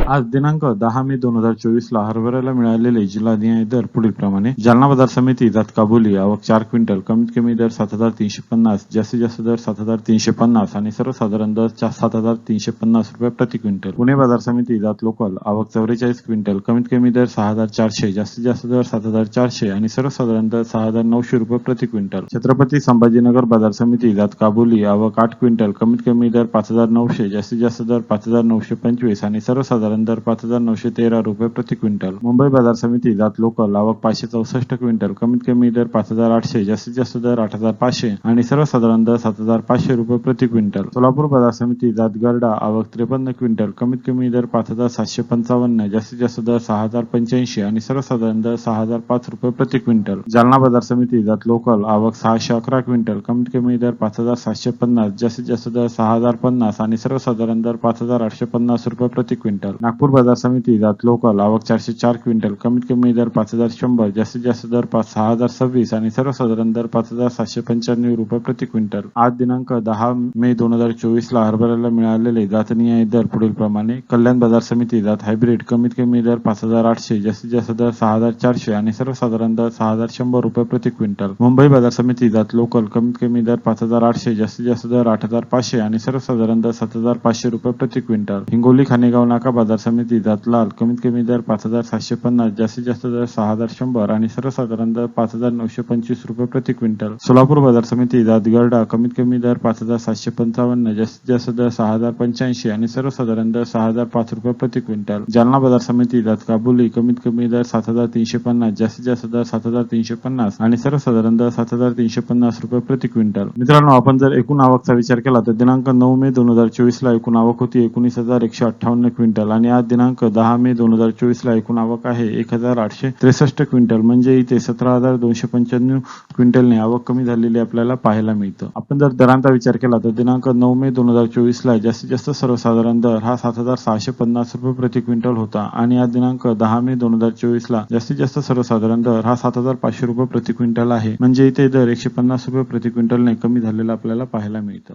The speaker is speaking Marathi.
आज दिनांक दहा मे दोन हजार चोवीस ला हरभऱ्याला मिळालेले जिल्हाधिकारी दर पुढील प्रमाणे जालना बाजार समिती जात काबुली आवक चार क्विंटल कमीत कमी दर सात हजार तीनशे पन्नास जास्तीत जास्त दर सात हजार तीनशे पन्नास आणि सर्वसाधारण दर सात हजार तीनशे पन्नास रुपये प्रति क्विंटल. पुणे बाजार समिती जात लोकल आवक चौवेचाळीस क्विंटल कमीत कमी दर सहा हजार चारशे जास्तीत जास्त दर सात हजार चारशे आणि सर्वसाधारण दर सहा हजार नऊशे रुपये प्रति क्विंटल. छत्रपती संभाजीनगर बाजार समिती जात काबुली आवक आठ क्विंटल कमीत कमी दर पाच हजार नऊशे जास्तीत जास्त दर पाच हजार नऊशे पंचवीस आणि सर्वसाधारण दर पाच हजार नऊशे तेरा रुपये प्रति क्विंटल. मुंबई बाजार समिती जात लोकल आवक पाचशे चौसष्ट क्विंटल. कमीत कमी दर पाच हजार आठशे जास्तीत जास्त दर आठ हजार पाचशे आणि सर्वसाधारण दर सात हजार पाचशे रुपये प्रति क्विंटल. सोलापूर बाजार समिती जात गरडा आवक त्रेपन्न क्विंटल. कमीत कमी दर पाच हजार सातशे पंचावन्न जास्तीत जास्त दर सहा हजार पंच्याऐंशी आणि सर्वसाधारण दर सहा हजार पाच रुपये प्रति क्विंटल. जालना बाजार समिती जात लोकल आवक सहाशे अकरा क्विंटल. कमीत कमी दर पाच हजार सातशे पन्नास जास्तीत जास्त दर सहा हजार पन्नास आणि सर्वसाधारण दर पाच हजार आठशे पन्नास रुपये प्रति क्विंटल. नागपूर बाजार समिती जात लोकल आवक चारशे चार क्विंटल. कमीत कमी दर पाच हजार शंभर जास्तीत जास्त दर पाच सहा हजार सव्वीस आणि सर्वसाधारण दर पाच हजार सातशे पंच्याण्णव रुपये प्रति क्विंटल. आज दिनांक दहा मे दोन हजार चोवीस ला हरभऱ्याला मिळालेले जातनीय दर पुढील प्रमाणे कल्याण बाजार समिती जात हायब्रिड कमीत कमी दर पाच हजार आठशे जास्तीत जास्त दर सहा हजार चारशे आणि सर्वसाधारण दर सहा हजार शंभर रुपये प्रति क्विंटल. मुंबई बाजार समिती जात लोकल कमीत कमी दर पाच हजार आठशे जास्तीत जास्त दर आठ हजार पाचशे आणि सर्वसाधारण दर सात हजार पाचशे रुपये प्रति क्विंटल. हिंगोली खानेगाव नाका बाजार समिती जात लाल कमीत कमी दर पाच हजार सातशे पन्नास जास्तीत जास्त दर सहा हजार शंभर आणि सर्वसाधारण दर पाच हजार नऊशे पंचवीस रुपये प्रति क्विंटल. सोलापूर बाजार समिती जात गरडा कमीत कमी दर पाच हजार सातशे पंचावन्न जास्तीत जास्त दर सहा हजार पंच्याऐंशी आणि सर्वसाधारण दर सहा हजार पाच रुपये प्रति क्विंटल. जालना बाजार समिती जात काबुली कमीत कमी दर सात हजार तीनशे पन्नास जास्तीत जास्त दर सात हजार तीनशे पन्नास आणि सर्वसाधारण दर सात हजार तीनशे पन्नास रुपये प्रति क्विंटल. मित्रांनो आपण जर एकूण आवकचा विचार केला तर दिनांक नऊ मे दोन हजार चोवीस ला एकूण आवक होती एकोणीस हजार एकशे अठ्ठावन्न क्विंटल. क्विंटल आणि आज दिनांक दहा मे दोन हजार चोवीस ला एकूण आवक आहे एक हजार आठशे त्रेसष्ट क्विंटल. म्हणजे इथे सतरा हजार दोनशे पंच्याण्णव क्विंटलने आवक कमी झालेली आपल्याला पाहायला मिळतं. आपण जर दरांचा विचार केला तर दिनांक नऊ मे दोन हजार चोवीस ला जास्तीत जास्त सर्वसाधारण दर हा सात हजार सहाशे पन्नास रुपये प्रति क्विंटल होता आणि आज दिनांक दहा मे दोन हजार चोवीस ला जास्तीत जास्त सर्वसाधारण दर हा सात हजार पाचशे रुपये प्रति क्विंटल आहे. म्हणजे इथे दर एकशे पन्नास रुपये प्रति क्विंटलने कमी झालेला आपल्याला पाहायला मिळतं.